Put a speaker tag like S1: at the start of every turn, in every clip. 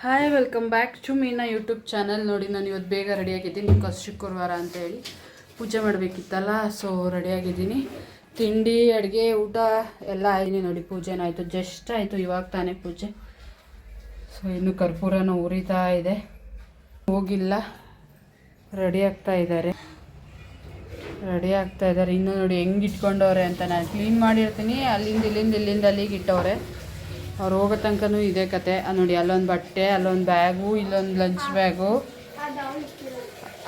S1: Hi welcome back to Meena YouTube channel ನೋಡಿ, ನಾನು ಇವತ್ತು ಬೇಗ ರೆಡಿಯಾಗಿದ್ದೀನಿ ಬಿಕಾಸ್ ಶುಕ್ರವಾರ ಅಂತ ಹೇಳಿ ಪೂಜೆ ಮಾಡಬೇಕಿತ್ತಲ್ಲ ಸೊ ರೆಡಿಯಾಗಿದ್ದೀನಿ ತಿಂಡಿ, ಅಡುಗೆ, ಊಟ ಎಲ್ಲ ಆಯ್ತು. ನೋಡಿ ಪೂಜೆನಾಯಿತು ಜಸ್ಟ್ ಆಯಿತು, ಇವಾಗ ತಾನೇ ಪೂಜೆ. ಸೊ ಇನ್ನು ಕರ್ಪೂರನ ಉರಿತಾ ಇದೆ. ಹೋಗಿಲ್ಲ. ರೆಡಿ ಆಗ್ತಾ ಇದ್ದಾರೆ. ರೆಡಿ ಆಗ್ತಾ ಇದ್ದಾರೆ. ಇನ್ನೂ ನೋಡಿ, ಹೆಂಗೆ ಇಟ್ಕೊಂಡವ್ರೆ ಅಂತ ನಾನು ಕ್ಲೀನ್ ಮಾಡಿರ್ತೀನಿ. ಅಲ್ಲಿಂದ, ಇಲ್ಲಿಂದ ಇಲ್ಲಿಂದ ಅಲ್ಲಿಗೆ ಇಟ್ಟವ್ರೆ. ಅವ್ರು ಹೋಗೋ ತನಕನೂ ಇದೇ ಕತೆ. ನೋಡಿ ಅಲ್ಲೊಂದು ಬಟ್ಟೆ, ಅಲ್ಲೊಂದು ಬ್ಯಾಗು, ಇಲ್ಲೊಂದು ಲಂಚ್ ಬ್ಯಾಗು.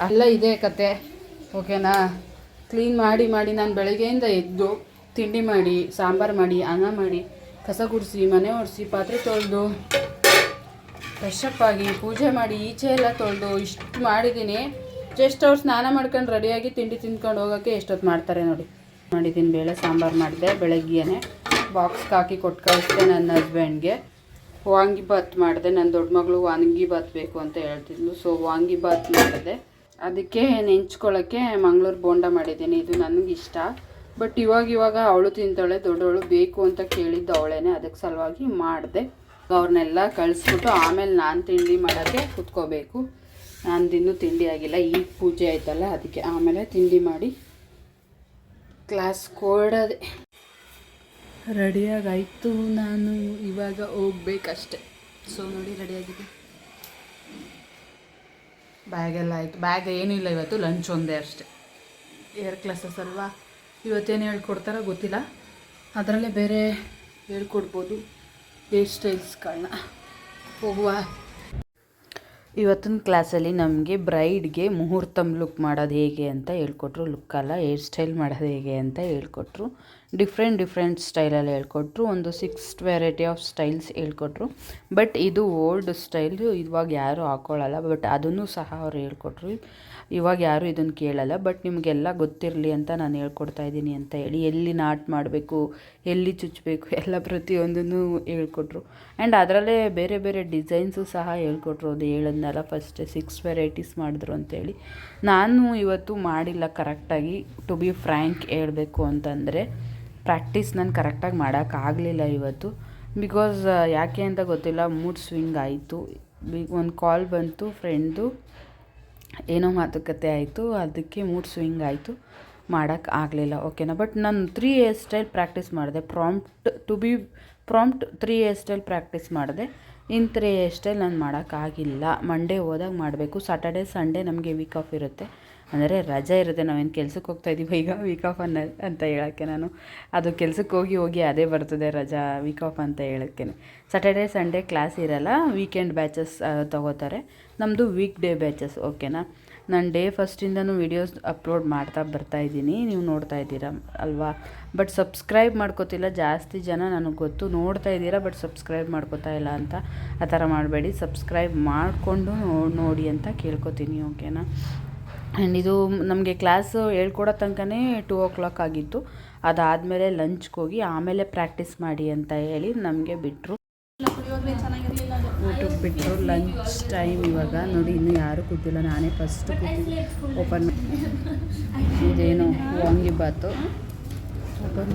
S1: ಅಲ್ಲ ಇದೇ ಕತೆ. ಓಕೆನಾ? ಕ್ಲೀನ್ ಮಾಡಿ ಮಾಡಿ ನಾನು ಬೆಳಗ್ಗೆಯಿಂದ ಎದ್ದು ತಿಂಡಿ ಮಾಡಿ, ಸಾಂಬಾರು ಮಾಡಿ, ಅನ್ನ ಮಾಡಿ, ಕಸ ಗುಡಿಸಿ, ಮನೆ ಒರೆಸಿ, ಪಾತ್ರೆ ತೊಳೆದು ಫ್ರೆಶಪ್ ಆಗಿ ಪೂಜೆ ಮಾಡಿ, ಈಚೆ ಎಲ್ಲ ತೊಳೆದು ಇಷ್ಟು ಮಾಡಿದ್ದೀನಿ ಜಸ್ಟ್ ಅವ್ರು ಸ್ನಾನ ಮಾಡ್ಕೊಂಡು ರೆಡಿಯಾಗಿ ತಿಂಡಿ ತಿಂದ್ಕೊಂಡು ಹೋಗೋಕ್ಕೆ ಎಷ್ಟೊತ್ತು ಮಾಡ್ತಾರೆ ನೋಡಿ. ಮಾಡಿದ್ದೀನಿ ಬೇಳೆ, ಸಾಂಬಾರು ಮಾಡಿದೆ ಬೆಳಗ್ಗೆನೆ. ಬಾಕ್ಸ್ಗೆ ಹಾಕಿ ಕೊಟ್ಟು ಕಳಿಸ್ದೆ ನನ್ನ ಹಸ್ಬೆಂಡ್ಗೆ ವಾಂಗಿಬಾತ್ ಮಾಡಿದೆ ನನ್ನ ದೊಡ್ಡ ಮಗಳು ವಾಂಗಿಬಾತ್ ಬೇಕು ಅಂತ ಹೇಳ್ತಿದ್ಲು. ಸೊ ವಾಂಗಿಬಾತ್ ಮಾಡಿದೆ. ಅದಕ್ಕೆ ನೆಂಚ್ಕೊಳ್ಳೋಕ್ಕೆ ಮಂಗಳೂರು ಬೋಂಡ ಮಾಡಿದ್ದೀನಿ. ಇದು ನನಗೆ ಇಷ್ಟ. ಬಟ್ ಇವಾಗ ಇವಾಗ ಅವಳು ತಿಂತಾಳೆ, ದೊಡ್ಡವಳು ಬೇಕು ಅಂತ ಕೇಳಿದ್ದು ಅವಳೇನೆ. ಅದಕ್ಕೆ ಸಲುವಾಗಿ ಮಾಡಿದೆ. ಅವ್ರನ್ನೆಲ್ಲ ಕಳಿಸ್ಬಿಟ್ಟು ಆಮೇಲೆ ನಾನು ತಿಂಡಿ ಮಾಡೋಕ್ಕೆ ಕುತ್ಕೋಬೇಕು. ನಂದಿನ್ನೂ ತಿಂಡಿ ಆಗಿಲ್ಲ, ಈಗ ಪೂಜೆ ಆಯ್ತಲ್ಲ, ಅದಕ್ಕೆ ಆಮೇಲೆ ತಿಂಡಿ ಮಾಡಿ ಕ್ಲಾಸ್ ಕೊಡೋದೆ. ರೆಡಿಯಾಗಾಯಿತು ನಾನು ಇವಾಗ ಹೋಗ್ಬೇಕಷ್ಟೆ. ಸೊ ನೋಡಿ ರೆಡಿಯಾಗಿದೆ. ಬ್ಯಾಗೆಲ್ಲ ಆಯಿತು. ಬ್ಯಾಗ್ ಏನೂ ಇಲ್ಲ ಇವತ್ತು ಲಂಚ್ ಒಂದೇ ಅಷ್ಟೆ. ಏರ್ ಕ್ಲಾಸಸ್ ಅಲ್ವಾ? ಇವತ್ತೇನು ಹೇಳ್ಕೊಡ್ತಾರೋ ಗೊತ್ತಿಲ್ಲ. ಅದರಲ್ಲೇ ಬೇರೆ ಹೇಳ್ಕೊಡ್ಬೋದು. ಹೇರ್ ಸ್ಟೈಲ್ಸ್ಗಳನ್ನ ಹೋಗುವ. ಇವತ್ತಿನ ಕ್ಲಾಸಲ್ಲಿ ನಮಗೆ ಬ್ರೈಡ್ಗೆ ಮುಹೂರ್ತಮ್ ಲುಕ್ ಮಾಡೋದು ಹೇಗೆ ಅಂತ ಹೇಳ್ಕೊಟ್ರು. ಲುಕ್ಕಲ್ಲ ಹೇರ್ ಸ್ಟೈಲ್ ಮಾಡೋದು ಹೇಗೆ ಅಂತ ಹೇಳ್ಕೊಟ್ರು. ಡಿಫ್ರೆಂಟ್ ಡಿಫ್ರೆಂಟ್ ಸ್ಟೈಲಲ್ಲಿ ಹೇಳ್ಕೊಟ್ರು, ಒಂದು ಸಿಕ್ಸ್ ವೆರೈಟಿ ಆಫ್ ಸ್ಟೈಲ್ಸ್ ಹೇಳ್ಕೊಟ್ರು. ಬಟ್ ಇದು ಓಲ್ಡ್ ಸ್ಟೈಲ್ ಇವಾಗ ಯಾರೂ ಹಾಕ್ಕೊಳ್ಳಲ್ಲ ಬಟ್ ಅದನ್ನು ಸಹ ಅವ್ರು ಹೇಳ್ಕೊಟ್ರು. ಇವಾಗ ಯಾರೂ ಇದನ್ನು ಕೇಳಲ್ಲ. ಬಟ್ ನಿಮಗೆಲ್ಲ ಗೊತ್ತಿರಲಿ ಅಂತ ನಾನು ಹೇಳ್ಕೊಡ್ತಾ ಇದ್ದೀನಿ ಅಂತ ಹೇಳಿ, ಎಲ್ಲಿ ನಾಟ್ ಮಾಡಬೇಕು, ಎಲ್ಲಿ ಚುಚ್ಚಬೇಕು ಎಲ್ಲ ಪ್ರತಿಯೊಂದನ್ನು ಹೇಳ್ಕೊಟ್ರು. ಆ್ಯಂಡ್ ಅದರಲ್ಲೇ ಬೇರೆ ಬೇರೆ ಡಿಸೈನ್ಸು ಸಹ ಹೇಳ್ಕೊಟ್ರು. ಅದು ಹೇಳಿದ್ನಲ್ಲ ಫಸ್ಟ್ ಸಿಕ್ಸ್ ವೆರೈಟೀಸ್ ಮಾಡಿದ್ರು ಅಂತೇಳಿ ನಾನು ಇವತ್ತು ಮಾಡಿಲ್ಲ ಕರೆಕ್ಟಾಗಿ ಟು ಬಿ ಫ್ರ್ಯಾಂಕ್ ಹೇಳಬೇಕು ಅಂತಂದರೆ ಪ್ರಾಕ್ಟೀಸ್ ನಾನು ಕರೆಕ್ಟಾಗಿ ಮಾಡೋಕ್ಕಾಗಲಿಲ್ಲ ಇವತ್ತು. ಬಿಕಾಸ್ ಯಾಕೆ ಅಂತ ಗೊತ್ತಿಲ್ಲ ಮೂಡ್ ಸ್ವಿಂಗ್ ಆಯಿತು. ಬಿ ಒಂದು ಕಾಲ್ ಬಂತು ಫ್ರೆಂಡ್ದು ಏನೋ ಮಾತುಕತೆ ಆಯಿತು, ಅದಕ್ಕೆ ಮೂಡ್ ಸ್ವಿಂಗ್ ಆಯಿತು. ಮಾಡೋಕ್ಕೆ ಆಗಲಿಲ್ಲ ಓಕೆನಾ ಬಟ್ ನಾನು ತ್ರೀ ಹೇರ್ ಸ್ಟೈಲ್ ಪ್ರಾಕ್ಟೀಸ್ ಮಾಡಿದೆ. Prompt to be prompt three hair style practice ಮಾಡಿದೆ. ಇನ್ನು ತ್ರೀ ಹೇರ್ ಸ್ಟೈಲ್ ನಾನು ಮಾಡೋಕ್ಕಾಗಿಲ್ಲ ಮಂಡೇ ಹೋದಾಗ ಮಾಡಬೇಕು. ಸಾಟರ್ಡೆ ಸಂಡೇ ನಮಗೆ ವೀಕ್ ಆಫ್ ಇರುತ್ತೆ. ಅಂದರೆ ರಜೆ ಇರುತ್ತೆ, ನಾವೇನು ಕೆಲ್ಸಕ್ಕೆ ಹೋಗ್ತಾ ಇದ್ದೀವಿ ಈಗ ವೀಕ್ ಆಫ್ ಅನ್ನ ಅಂತ ಹೇಳೋಕ್ಕೆ ನಾನು. ಅದು ಕೆಲಸಕ್ಕೆ ಹೋಗಿ ಹೋಗಿ ಅದೇ ಬರ್ತದೆ ರಜಾ ವೀಕ್ ಆಫ್ ಅಂತ ಹೇಳೋಕ್ಕೆ ಸ್ಯಾಟರ್ಡೇ ಸಂಡೇ ಕ್ಲಾಸ್ ಇರಲ್ಲ ವೀಕೆಂಡ್ ಬ್ಯಾಚಸ್ ತೊಗೋತಾರೆ. ನಮ್ಮದು ವೀಕ್ ಡೇ ಬ್ಯಾಚಸ್ ಓಕೆನಾ ನಾನು ಡೇ ಫಸ್ಟಿಂದನೂ ವೀಡಿಯೋಸ್ ಅಪ್ಲೋಡ್ ಮಾಡ್ತಾ ಬರ್ತಾ ಇದ್ದೀನಿ. ನೀವು ನೋಡ್ತಾ ಇದ್ದೀರಾ ಅಲ್ವಾ? ಬಟ್ ಸಬ್ಸ್ಕ್ರೈಬ್ ಮಾಡ್ಕೋತಿಲ್ಲ, ಜಾಸ್ತಿ ಜನ ನನಗೆ ಗೊತ್ತು ನೋಡ್ತಾ ಇದ್ದೀರಾ ಬಟ್ ಸಬ್ಸ್ಕ್ರೈಬ್ ಮಾಡ್ಕೋತಾ ಇಲ್ಲ ಅಂತ. ಆ ಥರ ಮಾಡಬೇಡಿ ಸಬ್ಸ್ಕ್ರೈಬ್ ಮಾಡಿಕೊಂಡು ನೋಡಿ ಅಂತ ಕೇಳ್ಕೊತೀನಿ ಓಕೆನಾ ಆ್ಯಂಡ್ ಇದು ನಮಗೆ ಕ್ಲಾಸು ಹೇಳ್ಕೊಡೋ ತನಕನೇ ಟೂ ಓ ಕ್ಲಾಕ್ ಆಗಿತ್ತು. ಅದಾದಮೇಲೆ ಲಂಚ್ಗೆ ಹೋಗಿ ಆಮೇಲೆ ಪ್ರಾಕ್ಟೀಸ್ ಮಾಡಿ ಅಂತ ಹೇಳಿ ನಮಗೆ ಬಿಟ್ಟರು ಊಟಕ್ಕೆ ಬಿಟ್ಟರು ಲಂಚ್ ಟೈಮ್ ಇವಾಗ ನೋಡಿ, ಇನ್ನೂ ಯಾರೂ ಕೂತಿಲ್ಲ. ನಾನೇ ಫಸ್ಟ್ ಓಪನ್ ಇದೇನು ವಾಂಗಿಬಾತು ಓಪನ್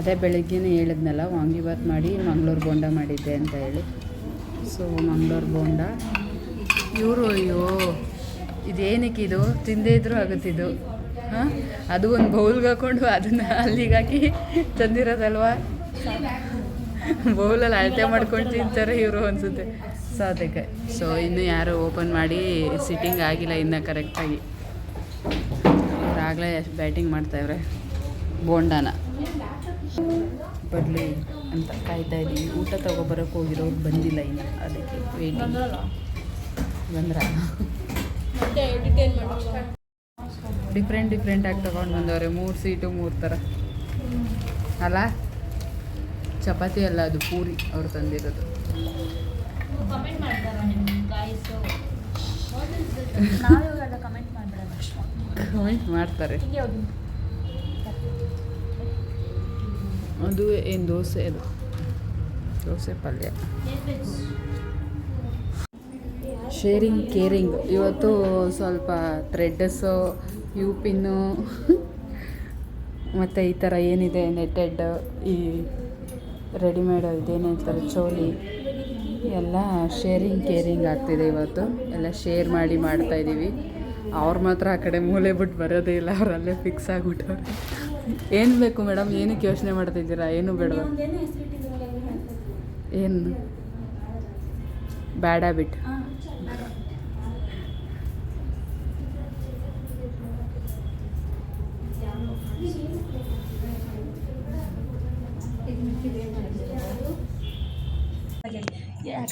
S1: ಅದೇ ಬೆಳಗ್ಗೆನೇ ಹೇಳಿದ್ನಲ್ಲ ವಾಂಗಿಬಾತ್ ಮಾಡಿ ಮಂಗಳೂರು ಬೋಂಡ ಮಾಡಿದ್ದೆ ಅಂತ ಹೇಳಿ. ಸೊ ಮಂಗಳೂರು ಬೋಂಡ ಇವರು, ಅಯ್ಯೋ, ಇದೇನಕ್ಕೆ ಇದು? ತಿಂದೇ ಇದ್ರೂ ಆಗುತ್ತಿದ್ದು ಹಾಂ? ಅದು ಒಂದು ಬೌಲ್ಗೆ ಹಾಕೊಂಡು ಅದನ್ನು ಅಲ್ಲಿಗೆ ಹಾಕಿ ತಂದಿರೋದಲ್ವಾ? ಬೌಲಲ್ಲಿ ಅಳತೆ ಮಾಡ್ಕೊಂಡು ತಿಂತಾರೆ ಇವರು ಅನಿಸುತ್ತೆ. ಅದಕ್ಕೆ ಸೊ ಇನ್ನೂ ಯಾರು ಓಪನ್ ಮಾಡಿ ಸಿಟ್ಟಿಂಗ್ ಆಗಿಲ್ಲ ಇನ್ನು ಕರೆಕ್ಟಾಗಿ ಆಗಲೇ ಬ್ಯಾಟಿಂಗ್ ಮಾಡ್ತಾಯಿವ್ರೆ ಬೋಂಡಾನ. ಬರಲಿ ಅಂತ ಕಾಯ್ತಾ ಇದ್ದೀವಿ ಊಟ ತಗೊಬರೋಕೆ ಹೋಗಿರೋರು ಬಂದಿಲ್ಲ ಇನ್ನು. ಅದಕ್ಕೆ ವೇಟಿಂಗ್ ಬಂದ್ರ? ಡಿಫ್ರೆಂಟ್ ಡಿಫ್ರೆಂಟ್ ಆಗಿ ತಗೊಂಡು ಬಂದವ್ರೆ. ಮೂರು ಸೀಟು ಮೂರು ಥರ ಅಲ್ಲ? ಚಪಾತಿ ಅಲ್ಲ ಅದು ಪೂರಿ ಅವ್ರು ತಂದಿರೋದು.
S2: ಕಮೆಂಟ್ ಮಾಡ್ತಾರ
S1: ಅದು ಏನು ದೋಸೆ ಅದು? ದೋಸೆ ಪಲ್ಯ. ಶೇರಿಂಗ್ ಕೇರಿಂಗ್ ಇವತ್ತು ಸ್ವಲ್ಪ ಥ್ರೆಡ್ಡಸ್ಸು ಯು ಪಿನ್ನು ಮತ್ತು ಈ ಥರ ಏನಿದೆ ನೆಟ್ಟೆಡ್ ಈ ರೆಡಿಮೇಡ್ ಇದೇನೇಳ್ತಾರೆ ಚೋಲಿ, ಎಲ್ಲ ಶೇರಿಂಗ್ ಕೇರಿಂಗ್ ಆಗ್ತಿದೆ ಇವತ್ತು. ಎಲ್ಲ ಶೇರ್ ಮಾಡಿ ಮಾಡ್ತಾ ಇದ್ದೀವಿ ಅವ್ರು ಮಾತ್ರ ಆ ಕಡೆ ಮೂಲೆ ಬಿಟ್ಟು ಬರೋದೇ ಇಲ್ಲ, ಅವರಲ್ಲೇ ಫಿಕ್ಸ್ ಆಗಿಬಿಟ್ಟವ್ರೆ. ಏನು ಬೇಕು ಮೇಡಮ್ ಏನಕ್ಕೆ ಯೋಚನೆ ಮಾಡ್ತಿದ್ದೀರಾ? ಏನು ಬೇಡ. ಏನು? ಬ್ಯಾಡ್ ಹ್ಯಾಬಿಟ್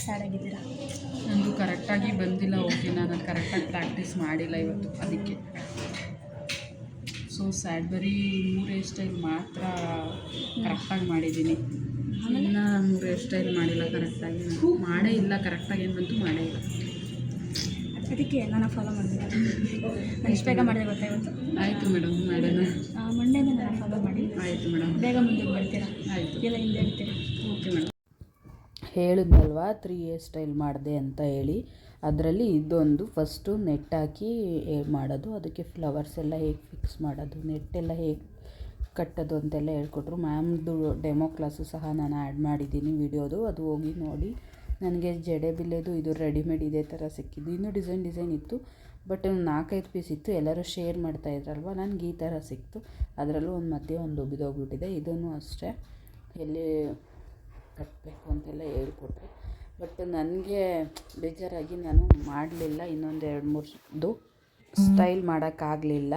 S2: ಸ್ಯಾಡ್ ಆಗಿದ್ದೀರಾ
S1: ನಂದು ಕರೆಕ್ಟಾಗಿ ಬಂದಿಲ್ಲ ಓಕೆ ನಾನು ಕರೆಕ್ಟಾಗಿ ಪ್ರಾಕ್ಟೀಸ್ ಮಾಡಿಲ್ಲ ಇವತ್ತು ಅದಕ್ಕೆ. ಸೊ ಸ್ಯಾಡ್ ಬರೀ ಮೂರೇ ಸ್ಟೈಲ್ ಮಾತ್ರ ಕರೆಕ್ಟಾಗಿ ಮಾಡಿದ್ದೀನಿ. ಇನ್ನು ಮೂರೇ ಸ್ಟೈಲ್ ಮಾಡಿಲ್ಲ ಕರೆಕ್ಟಾಗಿ. ಮಾಡೇ ಇಲ್ಲ ಕರೆಕ್ಟಾಗಿ ಏನು ಬಂತು ಮಾಡೇ ಇಲ್ಲ.
S2: ಅದಕ್ಕೆ ನಾನು ಫಾಲೋ ಮಾಡಿದ್ದೀನಿ ನಾನು ಇಷ್ಟು ಬೇಗ ಮಾಡಿದೆ ಗೊತ್ತಾ ಇವತ್ತು?
S1: ಆಯಿತು ಮೇಡಮ್ ಮಾಡೋಣ.
S2: ಮಂಡೆಯಿಂದ ನಾನು ಫಾಲೋ ಮಾಡಿ.
S1: ಆಯಿತು ಮೇಡಮ್.
S2: ಬೇಗ ಮುಂದೆ ಬರ್ತೀರಾ?
S1: ಆಯಿತು.
S2: ಎಲ್ಲ ಹಿಂದೆ ಇರ್ತೀರಾ?
S1: Okay madam. ಹೇಳಿದ್ನಲ್ವಾ? Three year style ಮಾಡಿದೆ ಅಂತ ಹೇಳಿ. ಅದರಲ್ಲಿ ಇದೊಂದು ಫಸ್ಟು ನೆಟ್ ಹಾಕಿ ಮಾಡೋದು. ಅದಕ್ಕೆ ಫ್ಲವರ್ಸ್ ಎಲ್ಲ ಹೇಗೆ ಫಿಕ್ಸ್ ಮಾಡೋದು ನೆಟ್ಟೆಲ್ಲ ಹೇಗೆ ಕಟ್ಟೋದು ಅಂತೆಲ್ಲ ಹೇಳ್ಕೊಟ್ರು. ಮ್ಯಾಮ್ದು ಡೆಮೋ ಕ್ಲಾಸು ಸಹ ನಾನು ಆ್ಯಡ್ ಮಾಡಿದ್ದೀನಿ ವಿಡಿಯೋದು ಅದು ಹೋಗಿ ನೋಡಿ. ನನಗೆ ಜಡೆ ಬಿಲ್ಲೆದು ಇದು ರೆಡಿಮೇಡ್ ಇದೇ ಥರ ಸಿಕ್ಕಿದ್ದು. ಇನ್ನೂ ಡಿಸೈನ್ ಡಿಸೈನ್ ಇತ್ತು. ಬಟ್ ನಾಲ್ಕೈದು ಪೀಸ್ ಇತ್ತು. ಎಲ್ಲರೂ ಶೇರ್ ಮಾಡ್ತಾ ಇದ್ರಲ್ವ? ನನಗೆ ಈ ಥರ ಸಿಕ್ತು. ಅದರಲ್ಲೂ ಒಂದು ಮಧ್ಯೆ ಒಂದು ಬಿದ್ದೋಗ್ಬಿಟ್ಟಿದೆ ಇದನ್ನು ಅಷ್ಟೇ. ಎಲ್ಲಿ ಕಟ್ಟಬೇಕು ಅಂತೆಲ್ಲ ಹೇಳ್ಕೊಟ್ರು. ಬಟ್ ನನಗೆ ಬೇಜಾರಾಗಿ ನಾನು ಮಾಡಲಿಲ್ಲ, ಇನ್ನೊಂದು ಎರಡು ಮೂರು ಸ್ಟೈಲ್ ಮಾಡೋಕ್ಕಾಗಲಿಲ್ಲ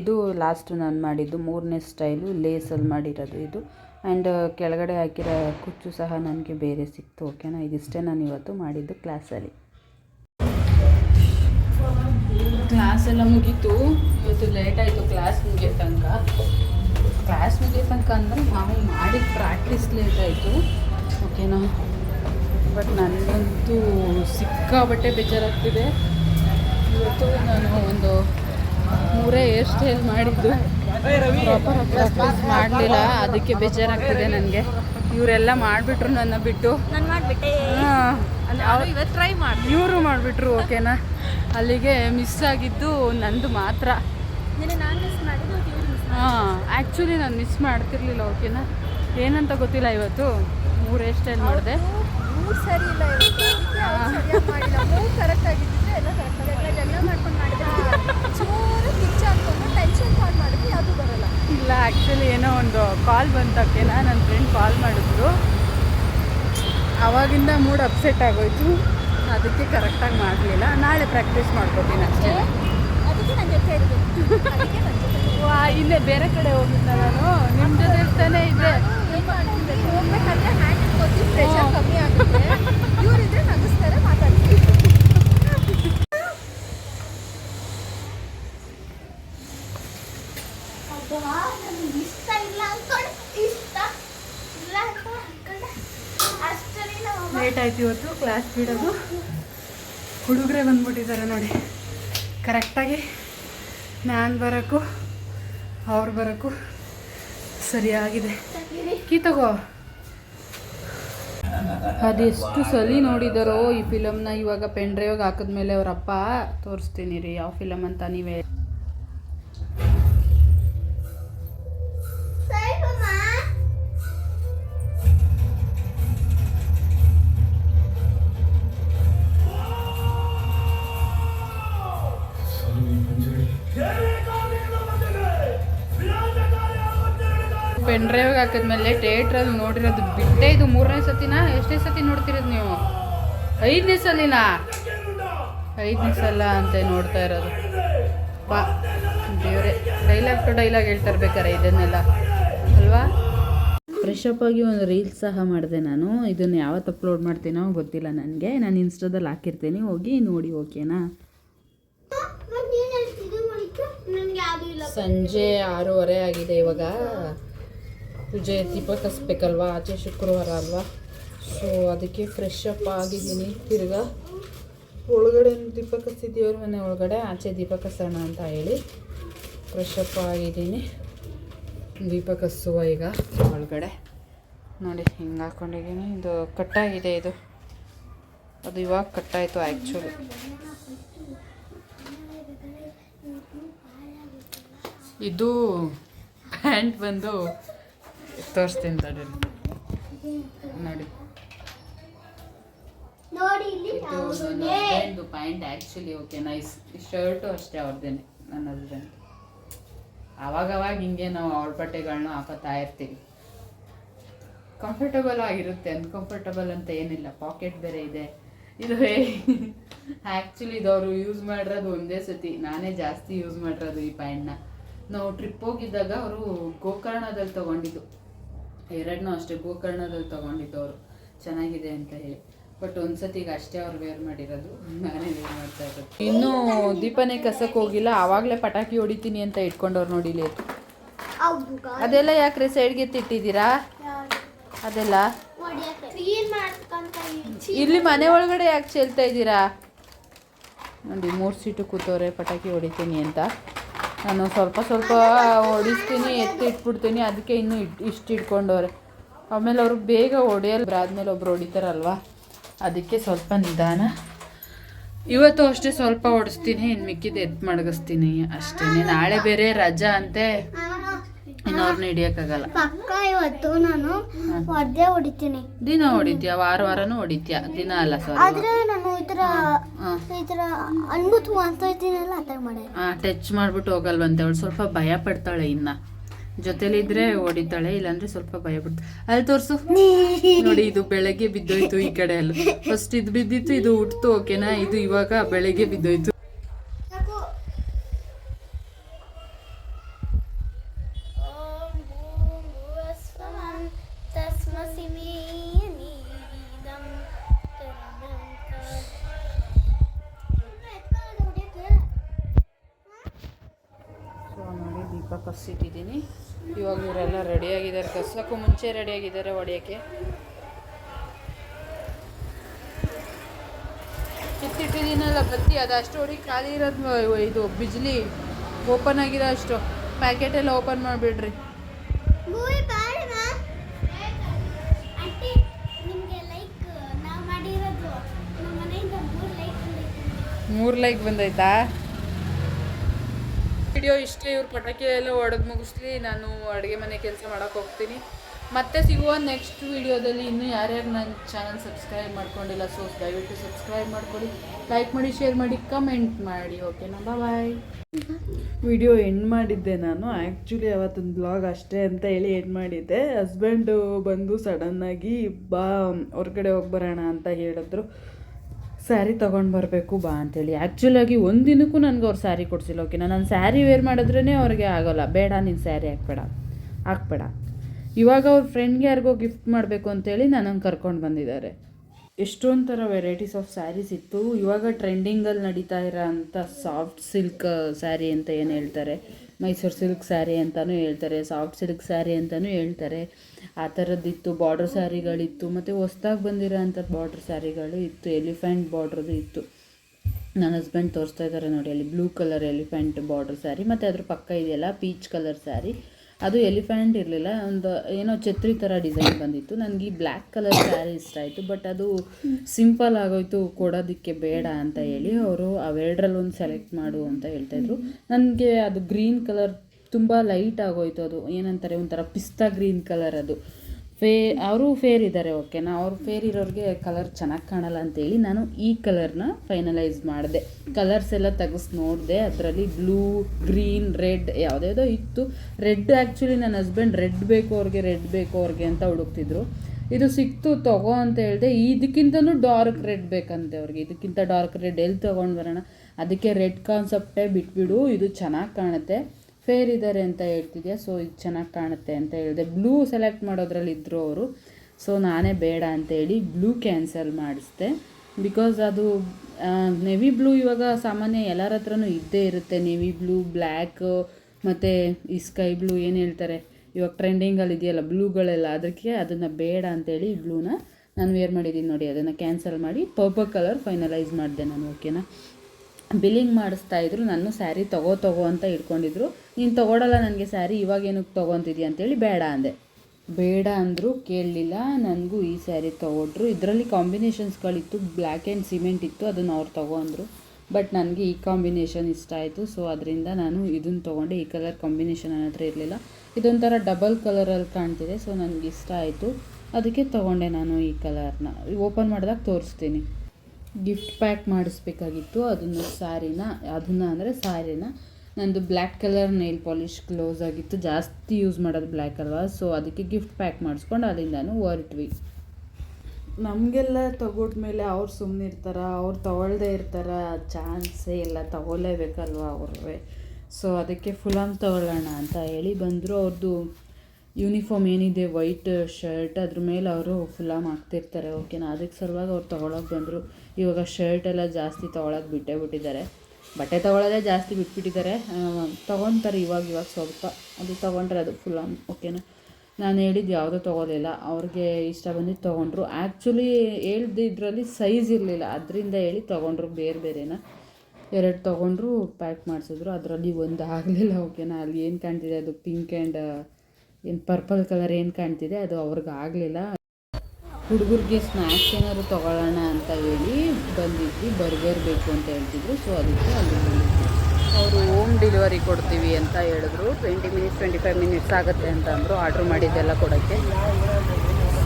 S1: ಇದು ಲಾಸ್ಟ್ ನಾನು ಮಾಡಿದ್ದು ಮೂರನೇ ಸ್ಟೈಲು ಲೇಸಲ್ಲಿ ಮಾಡಿರೋದು ಇದು. ಆ್ಯಂಡ್ ಕೆಳಗಡೆ ಹಾಕಿರೋ ಕುಚ್ಚು ಸಹ ನನಗೆ ಬೇರೆ ಸಿಕ್ತು ಓಕೆನಾ ಇದಿಷ್ಟೇ ನಾನು ಇವತ್ತು ಮಾಡಿದ್ದು ಕ್ಲಾಸಲ್ಲಿ ಕ್ಲಾಸ್ ಎಲ್ಲ ಮುಗೀತು. ಇವತ್ತು ಲೇಟ್ ಆಯಿತು ಕ್ಲಾಸ್ ಮುಗಿಯೋ ತನಕ. ಕ್ಲಾಸ್ ಮುಗಿಯೋ ತನಕ ಅಂದರೆ ನಾವು ಮಾಡಿದ ಪ್ರಾಕ್ಟೀಸ್ ಲೇಟ್ ಆಯಿತು. ಓಕೆನಾ? ಬಟ್ ನನಗಂತೂ ಸಿಕ್ಕಾಬಟ್ಟೆ ಬೇಜಾರಾಗ್ತಿದೆ. ಇವತ್ತು ನಾನು ಒಂದು ಮೂರೇ ಹೇರ್ ಸ್ಟೈಲ್ ಮಾಡಿದ್ದು ಪ್ರಾಪರ್ ಪ್ರಾಕ್ಟೀಸ್ ಮಾಡಲಿಲ್ಲ. ಅದಕ್ಕೆ ಬೇಜಾರಾಗ್ತಿದೆ ನನಗೆ. ಇವರೆಲ್ಲ ಮಾಡಿಬಿಟ್ರು ನನ್ನ ಬಿಟ್ಟು.
S2: ಟ್ರೈ ಮಾಡಿ
S1: ಇವರು ಮಾಡಿಬಿಟ್ರು ಓಕೆನಾ? ಅಲ್ಲಿಗೆ ಮಿಸ್ ಆಗಿದ್ದು ನಂದು ಮಾತ್ರ. ಹಾಂ. ಆ್ಯಕ್ಚುಲಿ ನಾನು ಮಿಸ್ ಮಾಡ್ತಿರ್ಲಿಲ್ಲ ಓಕೆನಾ? ಏನಂತ ಗೊತ್ತಿಲ್ಲ ಇವತ್ತು. ಮೂರು ಹೇರ್ ಸ್ಟೈಲ್ ಮಾಡಿದೆ
S2: ಮೂಡ್ ಸರಿ ಇಲ್ಲ ಮೂಡ್ ಕರೆಕ್ಟ್ ಆಗಿದ್ದಿದ್ರೆ ಎಲ್ಲ ಕರೆಕ್ಟ್ ಎಲ್ಲ ಜಗಳ ಮಾಡ್ಕೊಂಡು ಮಾಡಿದ್ರೆ ಚೂರು ಕಿಚ್ಚ ಹಾಕೊಂಡು ಟೆನ್ಷನ್ ಕಾಲ್ ಮಾಡಿದ್ರೆ ಅದು ಬರಲ್ಲ.
S1: ಇಲ್ಲ ಆ್ಯಕ್ಚುಲಿ ಏನೋ ಒಂದು ಕಾಲ್ ಬಂತಕ್ಕೆ ಓಕೆನಾ ನನ್ನ ಫ್ರೆಂಡ್ ಕಾಲ್ ಮಾಡಿದ್ರು. ಆವಾಗಿಂದ ಮೂಡ್ ಅಪ್ಸೆಟ್ ಆಗೋಯ್ತು. ಅದಕ್ಕೆ ಕರೆಕ್ಟಾಗಿ ಮಾಡಲಿಲ್ಲ. ನಾಳೆ ಪ್ರಾಕ್ಟೀಸ್ ಮಾಡ್ಕೋತೀನಿ ಅಷ್ಟೇ.
S2: ಅದಕ್ಕೆ ನನ್ನ ಜೊತೆ ಇರಬೇಕು
S1: ವಾ ಇಲ್ಲೇ ಬೇರೆ ಕಡೆ ಹೋಗಿದ್ದ ನಾನು. ನಿಮ್ಮ ಜೊತೆ ಇರ್ತಾನೆ ಇದ್ದೆ?
S2: ಹೋಗ್ಬೇಕಾದ್ರೆ ಕೊಟ್ಟು ಪ್ರೆಷರ್ ಕಮ್ಮಿ ಆಗುತ್ತೆ. ಇವರಿದ್ರೆ ನಗಿಸ್ತಾರೆ ಮಾತಾಡ್ತೀವಿ
S3: ಇಷ್ಟ ಇಲ್ಲ ಅನ್ಕೊಂಡು ಇಷ್ಟ ಇಲ್ಲ ಅಂತ ಅನ್ಕೊಂಡೆ. ಅಷ್ಟರಲ್ಲಿ
S1: ಲೇಟ್ ಆಯ್ತು ಇವತ್ತು ಕ್ಲಾಸ್ ಬಿಡೋದು. ಹುಡುಗರೇ ಬಂದ್ಬಿಟ್ಟಿದ್ದಾರೆ ನೋಡಿ. ಕರೆಕ್ಟಾಗಿ ನಾನು ಬರೋಕ್ಕೂ ಅವ್ರು ಬರೋಕ್ಕೂ ಸರಿಯಾಗಿದೆ. ಕೀ ತಗೋ. ಅದೆಷ್ಟು ಸಲಿ ನೋಡಿದಾರೋ ಈ ಫಿಲಮ್ನ. ಇವಾಗ ಪೆನ್ ಡ್ರೈವ್ಗೆ ಹಾಕಿದ್ಮೇಲೆ ಅವರಪ್ಪ ತೋರಿಸ್ತೀನಿ ರೀ, ಯಾವ ಫಿಲಮ್ ಅಂತ ನೀವೇ ಪೆನ್ ಡ್ರೈವ್ಗೆ ಹಾಕಿದ್ಮೇಲೆ ಥಿಯೇಟ್ರಲ್ಲಿ ನೋಡಿರೋದು ಬಿಟ್ಟೆ ಇದು ಮೂರನೇ ಸತಿನಾ? ಎಷ್ಟೇ ಸತಿ ನೋಡ್ತಿರೋದು ನೀವು? ಐದನೇ ಸಲಿನಾ? ಐದನೇ ಸಲ ಅಂತ ನೋಡ್ತಾ ಇರೋದು. ಬಾ ದೇವ್ರೆ ಡೈಲಾಗ್ ಟು ಡೈಲಾಗ್ ಹೇಳ್ತಾ ಇರ್ಬೇಕಾರೆ ಇದನ್ನೆಲ್ಲ. ಅಲ್ವಾ? ಫ್ರೆಶ್ ಅಪ್ ಆಗಿ ಒಂದು ರೀಲ್ಸ್ ಸಹ ಮಾಡಿದೆ ನಾನು. ಇದನ್ನು ಯಾವತ್ತು ಅಪ್ಲೋಡ್ ಮಾಡ್ತೀನೋ ಗೊತ್ತಿಲ್ಲ ನನಗೆ. ನಾನು ಇನ್ಸ್ಟಾದಲ್ಲಿ ಹಾಕಿರ್ತೀನಿ. ಹೋಗಿ ನೋಡಿ ಓಕೆನಾ? ಸಂಜೆ ಆರೂವರೆ ಆಗಿದೆ ಇವಾಗ. ಪೂಜೆ ದೀಪ ಕಸ್ಬೇಕಲ್ವಾ? ಆಚೆ ಶುಕ್ರವಾರ ಅಲ್ವಾ? ಸೊ ಅದಕ್ಕೆ ಫ್ರೆಶ್ ಅಪ್ ಆಗಿದ್ದೀನಿ. ತಿರ್ಗಾ ಒಳಗಡೆ ದೀಪ ಕಸಿ ದೇವ್ರ ಮನೆ ಒಳಗಡೆ ಆಚೆ ದೀಪ ಕಸೋಣ ಅಂತ ಹೇಳಿ ಫ್ರೆಶ್ ಅಪ್ ಆಗಿದ್ದೀನಿ. ದೀಪ ಕಸುವ ಈಗ. ಒಳಗಡೆ. ನೋಡಿ, ಹಿಂಗೆ ಹಾಕ್ಕೊಂಡಿದ್ದೀನಿ ಇದು ಕಟ್ಟಾಗಿದೆ ಇದು. ಅದು ಇವಾಗ ಕಟ್ಟಾಯಿತು ಆ್ಯಕ್ಚುಲಿ ಇದು ಪ್ಯಾಂಟ್ ಬಂದು ತೋರಿಸ್ತೀನಿ ತಡೀರಿ. ನೋಡಿ. ಇದು pant actually okay nice shirt ಅಷ್ಟೇ ಅವ್ರದ್ದೇನೆ ನನ್ನ ಹಸ್ಬೆಂಡ್ ಅವಾಗ ಹಿಂಗೆ ನಾವು ಅವಳ ಬಟ್ಟೆಗಳನ್ನ ಹಾಕೋತಾ ಇರ್ತೀವಿ. ಕಂಫರ್ಟಬಲ್ ಆಗಿರುತ್ತೆ ಅನ್ಕಂಫರ್ಟಬಲ್ ಅಂತ ಏನಿಲ್ಲ ಪಾಕೆಟ್ ಬೇರೆ ಇದೆ. ಇದು ಆ್ಯಕ್ಚುಲಿ ಇದು ಅವರು ಯೂಸ್ ಮಾಡಿರೋದು ಒಂದೇ ಸತಿ ನಾನೇ ಜಾಸ್ತಿ ಯೂಸ್ ಮಾಡಿರೋದು ಈ ಪ್ಯಾಂಟ್ನ ನಾವು ಟ್ರಿಪ್ ಹೋಗಿದ್ದಾಗ ಅವರು ಗೋಕರ್ಣದಲ್ಲಿ ತೊಗೊಂಡಿದ್ದು. ಎರಡನ್ನೂ ಅಷ್ಟೇ ಗೋಕರ್ಣದಲ್ಲಿ ತೊಗೊಂಡಿದ್ದವರು. ಅವರು ಚೆನ್ನಾಗಿದೆ ಅಂತ ಹೇಳಿ. ಬಟ್ ಒಂದ್ಸತಿಗೆ ಅಷ್ಟೇ ಅವ್ರು ವೇರ್ ಮಾಡಿರೋದು ನಾನೇ ವೇರ್ ಮಾಡ್ತಾ ಇರೋದು. ಇನ್ನೂ ದೀಪನೇ ಕಸಕ್ಕೆ ಹೋಗಿಲ್ಲ ಆವಾಗಲೇ ಪಟಾಕಿ ಹೊಡಿತೀನಿ ಅಂತ ಇಟ್ಕೊಂಡವ್ರು ನೋಡಿಲಿ
S3: ಹೌದು
S1: ಅದೆಲ್ಲ ಯಾಕ್ರೆ ಸೈಡ್ಗೆ ತಿಟ್ಟಿದ್ದೀರಾ ಅದೆಲ್ಲ?
S3: ಕ್ಲೀನ್ ಮಾಡ್ಕೊಂತ
S1: ಇಲ್ಲಿ ಮನೆ ಒಳಗಡೆ ಯಾಕೆ ಚೆಲ್ತಾ ಇದ್ದೀರಾ? ನೋಡಿ ಮೂರು ಸೀಟು ಕೂತವ್ರೆ ಪಟಾಕಿ ಹೊಡಿತೀನಿ ಅಂತ. ನಾನು ಸ್ವಲ್ಪ ಸ್ವಲ್ಪ ಹೊಡಿಸ್ತೀನಿ ಎತ್ತಿ ಇಟ್ಬಿಡ್ತೀನಿ, ಅದಕ್ಕೆ ಇನ್ನೂ ಇಟ್ ಇಷ್ಟು ಇಟ್ಕೊಂಡವ್ರೆ. ಆಮೇಲೆ ಅವರು ಬೇಗ ಹೊಡೆಯಲ್ಲ ಆದಮೇಲೆ ಒಬ್ರು ಹೊಡಿತಾರಲ್ವ? ಅದಕ್ಕೆ ಸ್ವಲ್ಪ ನಿಧಾನ. ಇವತ್ತು ಅಷ್ಟೇ ಸ್ವಲ್ಪ ಹೊಡಿಸ್ತೀನಿ ಇನ್ನು ಮಿಕ್ಕಿದ್ದು ಎತ್ತು ಮಡಗಿಸ್ತೀನಿ ಅಷ್ಟೇ ನಾಳೆ ಬೇರೆ ರಜಾ ಅಂತೆ. ಹಿಡಿಯಕ್ಕಾಗಲ್ಲ.
S3: ಪಕ್ಕ ಇವತ್ತು ನಾನು ಹೊಡಿತೀನಿ.
S1: ದಿನ ಹೊಡಿತೀಯ? ವಾರ ವಾರನೂ ಹೊಡಿತೀಯ? ದಿನ ಅಲ್ಲ ಸಾರಿ
S3: ಆದ್ರೆ ನಾನು ಈ ತರ ಈ ತರ ಅನ್ಬಿಟ್ಟು ಅಂತ ಇದ್ದೀನಲ್ಲ ಆ ಮಾಡೆ.
S1: ಟಚ್ ಮಾಡ್ಬಿಟ್ಟು ಹೋಗಲ್ವಂತೆ ಅವಳು ಸ್ವಲ್ಪ ಭಯ ಪಡ್ತಾಳೆ ಇನ್ನ. ಜೊತೆಲಿದ್ರೆ ಹೊಡಿತಾಳೆ ಇಲ್ಲಾಂದ್ರೆ ಸ್ವಲ್ಪ ಭಯ ಪಡ್ತಾಳೆ ಅಲ್ಲಿ ತೋರ್ಸು. ನೋಡಿ ಇದು ಬೆಳಗ್ಗೆ ಬಿದ್ದೋಯ್ತು ಈ ಕಡೆ ಅಲ್ಲಿ ಫಸ್ಟ್ ಇದು ಬಿದ್ದಿತ್ತು ಇದು ಹುಟ್ಟಿತು ಓಕೆನಾ ಇದು ಇವಾಗ ಬೆಳಗ್ಗೆ ಬಿದ್ದೋಯ್ತು. ರೆಡಿಯಾಗಿದ್ದಾರೆ ಹೊಡೆಯೋಕ್ಕೆ ದಿನಲ್ಲ ಬತ್ತಿ ಅದು ಅಷ್ಟು ಹೊಡಿ ಖಾಲಿ ಇರೋದು ಇದು ಬಿಜ್ಲಿ ಓಪನ್ ಆಗಿರೋ ಅಷ್ಟು. ಪ್ಯಾಕೆಟ್ ಎಲ್ಲ ಓಪನ್ ಮಾಡಿಬಿಡ್ರಿ.
S3: ಮೂರು ಲೈಕ್
S1: ಬಂದೈತಾ. ವಿಡಿಯೋ ಇಷ್ಟೇ ಇವ್ರು ಪಟಾಕಿ ಎಲ್ಲ ಹೊಡೆದು ಮುಗಿಸ್ಲಿ ನಾನು ಅಡುಗೆ ಮನೆ ಕೆಲಸ ಮಾಡೋಕ್ಕೆ ಹೋಗ್ತೀನಿ. ಮತ್ತೆ ಸಿಗುವ ನೆಕ್ಸ್ಟ್ ವಿಡಿಯೋದಲ್ಲಿ ಇನ್ನೂ ಯಾರ್ಯಾರು ನನ್ನ ಚಾನಲ್ ಸಬ್ಸ್ಕ್ರೈಬ್ ಮಾಡ್ಕೊಂಡಿಲ್ಲ ಸೊ ದಯವಿಟ್ಟು ಸಬ್ಸ್ಕ್ರೈಬ್ ಮಾಡ್ಕೊಳ್ಳಿ. ಲೈಕ್ ಮಾಡಿ ಶೇರ್ ಮಾಡಿ ಕಮೆಂಟ್ ಮಾಡಿ ಓಕೆನಾ ಬಾಯ್ ವಿಡಿಯೋ ಎಂಡ್ ಮಾಡಿದ್ದೆ ನಾನು. ಆ್ಯಕ್ಚುಲಿ ಅವತ್ತೊಂದು ಬ್ಲಾಗ್ ಅಷ್ಟೇ ಅಂತ ಹೇಳಿ ಎಂಡ್ ಮಾಡಿದ್ದೆ. ಹಸ್ಬೆಂಡು ಬಂದು ಸಡನ್ನಾಗಿ ಬಾ, ಹೊರಗಡೆ ಹೋಗಿ ಬರೋಣ ಅಂತ ಹೇಳಿದ್ರು. ಸ್ಯಾರಿ ತೊಗೊಂಡು ಬರಬೇಕು, ಬಾ ಅಂತೇಳಿ ಆ್ಯಕ್ಚುಲಾಗಿ ಒಂದು ದಿನಕ್ಕೂ ನನಗೆ ಅವ್ರು ಸ್ಯಾರಿ ಕೊಡಿಸಿಲ್ಲ ಓಕೆ ನಾನು ಸ್ಯಾರಿ ವೇರ್ ಮಾಡಿದ್ರೇ ಅವ್ರಿಗೆ ಆಗೋಲ್ಲ. ಬೇಡ, ನೀನು ಸ್ಯಾರಿ ಹಾಕ್ಬೇಡ. ಹಾಕ್ಬೇಡ. ಇವಾಗ ಅವ್ರ ಫ್ರೆಂಡ್ಗೆ ಯಾರಿಗೋ ಗಿಫ್ಟ್ ಮಾಡಬೇಕು ಅಂತೇಳಿ ನನ್ನನ್ನು ಕರ್ಕೊಂಡು ಬಂದಿದ್ದಾರೆ. ಎಷ್ಟೊಂದು ಥರ ವೆರೈಟೀಸ್ ಆಫ್ ಸ್ಯಾರೀಸ್ ಇತ್ತು. ಇವಾಗ ಟ್ರೆಂಡಿಂಗಲ್ಲಿ ನಡೀತಾ ಇರೋ ಅಂಥ ಸಾಫ್ಟ್ ಸಿಲ್ಕ್ ಸ್ಯಾರಿ ಅಂತ ಏನು ಹೇಳ್ತಾರೆ? ಮೈಸೂರು ಸಿಲ್ಕ್ ಸ್ಯಾರಿ ಅಂತಲೂ ಹೇಳ್ತಾರೆ ಸಾಫ್ಟ್ ಸಿಲ್ಕ್ ಸ್ಯಾರಿ ಅಂತಲೂ ಹೇಳ್ತಾರೆ. ಆ ಥರದ್ದಿತ್ತು ಬಾರ್ಡ್ರ್ ಸ್ಯಾರಿಗಳಿತ್ತು ಮತ್ತು ಹೊಸ್ದಾಗಿ ಬಂದಿರೋ ಅಂಥ ಬಾರ್ಡ್ರ್ ಸ್ಯಾರಿಗಳು ಇತ್ತು ಎಲಿಫೆಂಟ್ ಬಾರ್ಡ್ರದ್ದು ಇತ್ತು. ನನ್ನ ಹಸ್ಬೆಂಡ್ ತೋರಿಸ್ತಾ ಇದ್ದಾರೆ ನೋಡಿ, ಅಲ್ಲಿ blue colour elephant border sari ಮತ್ತು ಅದ್ರ ಪಕ್ಕ ಇದೆಯಲ್ಲ ಪೀಚ್ ಕಲರ್ ಸ್ಯಾರಿ ಅದು ಎಲಿಫೆಂಟ್ ಇರಲಿಲ್ಲ, ಒಂದು ಏನೋ ಛತ್ರಿ ಥರ ಡಿಸೈನ್ ಬಂದಿತ್ತು. ನನಗೆ ಈ ಬ್ಲ್ಯಾಕ್ ಕಲರ್ ಸ್ಯಾರಿ ಇಷ್ಟ ಆಯಿತು, ಬಟ್ ಅದು ಸಿಂಪಲ್ ಆಗೋಯ್ತು ಕೊಡೋದಕ್ಕೆ ಬೇಡ ಅಂತ ಹೇಳಿ ಅವರು ಅವೆರಡರಲ್ಲಿ ಒಂದು ಸೆಲೆಕ್ಟ್ ಮಾಡು ಅಂತ ಹೇಳ್ತಾಯಿದ್ರು ನನಗೆ ಅದು ಗ್ರೀನ್ ಕಲರ್ ತುಂಬ ಲೈಟ್ ಆಗೋಯ್ತು ಅದು. ಏನಂತಾರೆ, ಒಂಥರ ಪಿಸ್ತಾ ಗ್ರೀನ್ ಕಲರ್ ಅದು. ಫೇ, ಅವರು ಫೇರ್ ಇದ್ದಾರೆ ಓಕೆನಾ ಅವ್ರು ಫೇರ್ ಇರೋರಿಗೆ ಕಲರ್ ಚೆನ್ನಾಗಿ ಕಾಣಲ್ಲ ಅಂತೇಳಿ ನಾನು ಈ ಕಲರ್ನ ಫೈನಲೈಸ್ ಮಾಡಿದೆ. ಕಲರ್ಸ್ ಎಲ್ಲ ತೆಗೆಸ್ ನೋಡಿದೆ, ಅದರಲ್ಲಿ ಬ್ಲೂ ಗ್ರೀನ್ ರೆಡ್ ಯಾವುದ್ಯಾವುದೋ ಇತ್ತು. ರೆಡ್ ಆ್ಯಕ್ಚುಲಿ ನನ್ನ ಹಸ್ಬೆಂಡ್ ರೆಡ್ ಬೇಕು ಅವ್ರಿಗೆ ರೆಡ್ ಬೇಕು ಅವ್ರಿಗೆ ಅಂತ ಹುಡುಕ್ತಿದ್ರು. ಇದು ಸಿಕ್ತು, ತಗೋ ಅಂತ ಹೇಳಿದೆ, ಇದಕ್ಕಿಂತನೂ ಡಾರ್ಕ್ ರೆಡ್ ಬೇಕಂತೆ ಅವ್ರಿಗೆ. ಇದಕ್ಕಿಂತ ಡಾರ್ಕ್ ರೆಡ್ ಎಲ್ಲಿ ತೊಗೊಂಡು ಬರೋಣ? ಅದಕ್ಕೆ ರೆಡ್ ಕಾನ್ಸೆಪ್ಟೇ ಬಿಟ್ಬಿಡು, ಇದು ಚೆನ್ನಾಗಿ ಕಾಣುತ್ತೆ. ಫೇರ್ ಇದ್ದಾರೆ ಅಂತ ಹೇಳ್ತಿದ್ಯಾ? ಸೊ ಇದು ಚೆನ್ನಾಗಿ ಕಾಣುತ್ತೆ ಅಂತ ಹೇಳಿದೆ. ಬ್ಲೂ ಸೆಲೆಕ್ಟ್ ಮಾಡೋದ್ರಲ್ಲಿ ಇದ್ದರು ಅವರು. ಸೊ ನಾನೇ ಬೇಡ ಅಂತ ಹೇಳಿ ಬ್ಲೂ ಕ್ಯಾನ್ಸಲ್ ಮಾಡಿಸ್ದೆ. ಬಿಕಾಸ್ ಅದು ನೆವಿ ಬ್ಲೂ ಇವಾಗ ಸಾಮಾನ್ಯ ಎಲ್ಲರ ಹತ್ರನೂ ಇದ್ದೇ ಇರುತ್ತೆ. ನೆವಿ ಬ್ಲೂ ಬ್ಲ್ಯಾಕ್ ಮತ್ತು ಈ ಸ್ಕೈ ಬ್ಲೂ ಏನು ಹೇಳ್ತಾರೆ? ಇವಾಗ ಟ್ರೆಂಡಿಂಗಲ್ಲಿ ಇದೆಯಲ್ಲ ಬ್ಲೂಗಳೆಲ್ಲ ಅದಕ್ಕೆ ಅದನ್ನು ಬೇಡ ಅಂತೇಳಿ ಬ್ಲೂನ ನಾನು ವೇರ್ ಮಾಡಿದ್ದೀನಿ ನೋಡಿ, ಅದನ್ನು ಕ್ಯಾನ್ಸಲ್ ಮಾಡಿ ಪರ್ಪಲ್ ಕಲರ್ ಫೈನಲೈಸ್ ಮಾಡಿದೆ ನಾನು ಓಕೆನಾ ಬಿಲ್ಲಿಂಗ್ ಮಾಡಿಸ್ತಾ ಇದ್ರು ನಾನು ಸ್ಯಾರಿ ತಗೋ ತಗೋ ಅಂತ ಇಟ್ಕೊಂಡಿದ್ರು ನೀನು ತಗೊಳಲ್ಲ ನನಗೆ ಸ್ಯಾರಿ, ಇವಾಗ ಏನಕ್ಕೆ ತೊಗೊತಿದ್ಯಾ ಅಂತೇಳಿ ಬೇಡ ಅಂದೆ. ಬೇಡ ಅಂದರು ಕೇಳಲಿಲ್ಲ. ನನಗೂ ಈ ಸ್ಯಾರಿ ತೊಗೊಟ್ರು. ಇದರಲ್ಲಿ ಕಾಂಬಿನೇಷನ್ಸ್ಗಳಿತ್ತು. ಬ್ಲ್ಯಾಕ್ ಆ್ಯಂಡ್ ಸಿಮೆಂಟ್ ಇತ್ತು, ಅದನ್ನು ಅವ್ರು ತಗೋ ಅಂದರು ಬಟ್ ನನಗೆ ಈ ಕಾಂಬಿನೇಷನ್ ಇಷ್ಟ ಆಯಿತು. ಸೊ, ಅದರಿಂದ ನಾನು ಇದನ್ನು ತೊಗೊಂಡೆ. ಈ ಕಲರ್ ಕಾಂಬಿನೇಷನ್ ನನ್ನ ಹತ್ರ ಇರಲಿಲ್ಲ. ಇದೊಂಥರ ಡಬಲ್ ಕಲರಲ್ಲಿ ಕಾಣ್ತಿದೆ. ಸೊ, ನನಗೆ ಇಷ್ಟ ಆಯಿತು. ಅದಕ್ಕೆ ತೊಗೊಂಡೆ ನಾನು ಈ ಕಲರ್ನ. ಓಪನ್ ಮಾಡಿದಾಗ ತೋರಿಸ್ತೀನಿ. ಗಿಫ್ಟ್ ಪ್ಯಾಕ್ ಮಾಡಿಸ್ಬೇಕಾಗಿತ್ತು. ಅದನ್ನು ಸ್ಯಾರಿನ ಅದನ್ನು ಅಂದರೆ ಸ್ಯಾರಿನ ನಂದು black colour nail polish close ಆಗಿತ್ತು. ಜಾಸ್ತಿ ಯೂಸ್ ಮಾಡೋದು ಬ್ಲ್ಯಾಕ್ ಅಲ್ವಾ? ಸೊ ಅದಕ್ಕೆ ಗಿಫ್ಟ್ ಪ್ಯಾಕ್ ಮಾಡಿಸ್ಕೊಂಡು ಅಲ್ಲಿಂದನೂ ಹೊರಟ್ವಿ. ನಮಗೆಲ್ಲ ತಗೊಂಡ್ಮೇಲೆ ಅವ್ರು ಸುಮ್ಮನೆ ಇರ್ತಾರ, ಅವ್ರು ತಗೊಳ್ದೇ ಇರ್ತಾರ. ಚಾನ್ಸೇ ಇಲ್ಲ, ತಗೊಳ್ಳೇಬೇಕಲ್ವಾ ಅವ್ರವೇ? ಸೊ ಅದಕ್ಕೆ ಫುಲ್ ಆಮ್ ತಗೊಳ್ಳೋಣ ಅಂತ ಹೇಳಿ ಬಂದರು. ಅವ್ರದ್ದು ಯೂನಿಫಾರ್ಮ್ ಏನಿದೆ ವೈಟ್ ಶರ್ಟ್ ಅದ್ರ ಮೇಲೆ ಅವರು ಫುಲಾಮ್ ಹಾಕ್ತಿರ್ತಾರೆ ಓಕೆನಾ ಅದಕ್ಕೆ ಸಲುವಾಗಿ ಅವ್ರು ತೊಗೊಳಕ್ಕೆ ಬಂದರು. ಇವಾಗ ಶರ್ಟ್ ಎಲ್ಲ ಜಾಸ್ತಿ ತೊಗೊಳಕ್ಕೆ ಬಿಟ್ಟೇ ಬಿಟ್ಟಿದ್ದಾರೆ. ಬಟ್ಟೆ ತೊಗೊಳೋದೇ ಜಾಸ್ತಿ ಬಿಟ್ಬಿಟ್ಟಿದ್ದಾರೆ. ತೊಗೊತಾರೆ ಇವಾಗ ಇವಾಗ ಸ್ವಲ್ಪ ಅದು ತೊಗೊಂಡ್ರೆ ಅದು ಫುಲ್ ಆನ್ ಓಕೆನಾ ನಾನು ಹೇಳಿದ್ದು ಯಾವುದೂ ತೊಗೊಲಿಲ್ಲ. ಅವ್ರಿಗೆ ಇಷ್ಟ ಬಂದಿದ್ದು ತೊಗೊಂಡ್ರು. ಆ್ಯಕ್ಚುಲಿ ಹೇಳ್ದಿದ್ರಲ್ಲಿ ಸೈಜ್ ಇರಲಿಲ್ಲ. ಅದರಿಂದ ಹೇಳಿ ತೊಗೊಂಡ್ರು, ಬೇರೆ ಬೇರೆನ? ಎರಡು ತೊಗೊಂಡ್ರು ಪ್ಯಾಕ್ ಮಾಡಿಸಿದ್ರು. ಅದರಲ್ಲಿ ಒಂದು ಆಗಲಿಲ್ಲ ಓಕೆನಾ ಅಲ್ಲಿ ಏನು ಕಾಣ್ತಿದೆ? ಅದು ಪಿಂಕ್ ಆ್ಯಂಡ್ ಏನು ಪರ್ಪಲ್ ಕಲರ್ ಏನು ಕಾಣ್ತಿದೆ? ಅದು ಅವ್ರಿಗೆ ಆಗಲಿಲ್ಲ. ಹುಡುಗರಿಗೆ ಸ್ನ್ಯಾಕ್ಸ್ ಏನಾದ್ರು ತೊಗೊಳ್ಳೋಣ ಅಂತ ಹೇಳಿ ಬಂದಿದ್ವಿ. ಬರ್ಗರ್ ಬೇಕು ಅಂತ ಹೇಳ್ತಿದ್ರು. ಸೊ ಅದಕ್ಕೆ ಅಲ್ಲಿ ಅವರು ಹೋಮ್ ಡೆಲಿವರಿ ಕೊಡ್ತೀವಿ ಅಂತ ಹೇಳಿದ್ರು. Twenty minutes twenty five minutes ಆಗುತ್ತೆ ಅಂತ ಅಂದರು. ಆರ್ಡ್ರ್ ಮಾಡಿದ್ದೆಲ್ಲ ಕೊಡೋಕ್ಕೆ.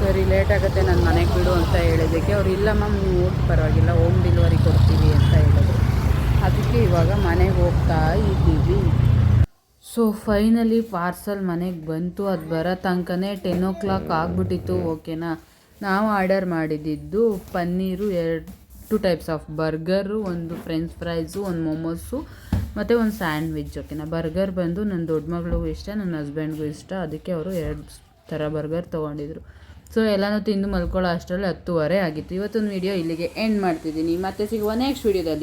S1: ಸರಿ ಲೇಟ್ ಆಗುತ್ತೆ. ನನ್ನ ಮನೆಗೆ ಬಿಡು ಅಂತ ಹೇಳಿದ್ದಕ್ಕೆ. ಅವ್ರು ಇಲ್ಲ ಮ್ಯಾಮ್ ನೀವು ಪರವಾಗಿಲ್ಲ. ಹೋಮ್ ಡೆಲಿವರಿ ಕೊಡ್ತೀವಿ ಅಂತ ಹೇಳಿದ್ರು. ಅದಕ್ಕೆ ಇವಾಗ ಮನೆಗೆ ಹೋಗ್ತಾ ಇದ್ದೀವಿ. ಸೊ ಫೈನಲಿ ಪಾರ್ಸಲ್ ಮನೆಗೆ ಬಂತು. ಅದು ಬರೋ ತನಕನೇ ಟೆನ್ ಓ ಕ್ಲಾಕ್ ಆಗಿಬಿಟ್ಟಿತ್ತು ಓಕೆನಾ ನಾವು ಆರ್ಡರ್ ಮಾಡಿದ್ದು ಪನ್ನೀರು ಎರಡು ಟು ಟೈಪ್ಸ್ ಆಫ್ ಬರ್ಗರು ಒಂದು ಫ್ರೆಂಚ್ ಫ್ರೈಸು ಒಂದು ಮೊಮೋಸು ಮತ್ತು ಒಂದು ಸ್ಯಾಂಡ್ವಿಚ್ ಓಕೆನಾ ಬರ್ಗರ್ ಬಂದು ನನ್ನ ದೊಡ್ಡ ಮಗಳಿಗೂ ಇಷ್ಟ ನನ್ನ ಹಸ್ಬೆಂಡ್ಗೂ ಇಷ್ಟ. ಅದಕ್ಕೆ ಅವರು ಎರಡು ಥರ ಬರ್ಗರ್ ತೊಗೊಂಡಿದ್ರು. ಸೊ ಎಲ್ಲನೂ ತಿಂದು ಮಲ್ಕೊಳ್ಳೋ ಅಷ್ಟರಲ್ಲಿ ಹತ್ತುವರೆ ಆಗಿತ್ತು. ಇವತ್ತೊಂದು ವಿಡಿಯೋ ಇಲ್ಲಿಗೆ ಎಂಡ್ ಮಾಡ್ತಿದ್ದೀನಿ. ಮತ್ತೆ ಸಿಗುವ ನೆಕ್ಸ್ಟ್ ವಿಡಿಯೋದಲ್ಲಿ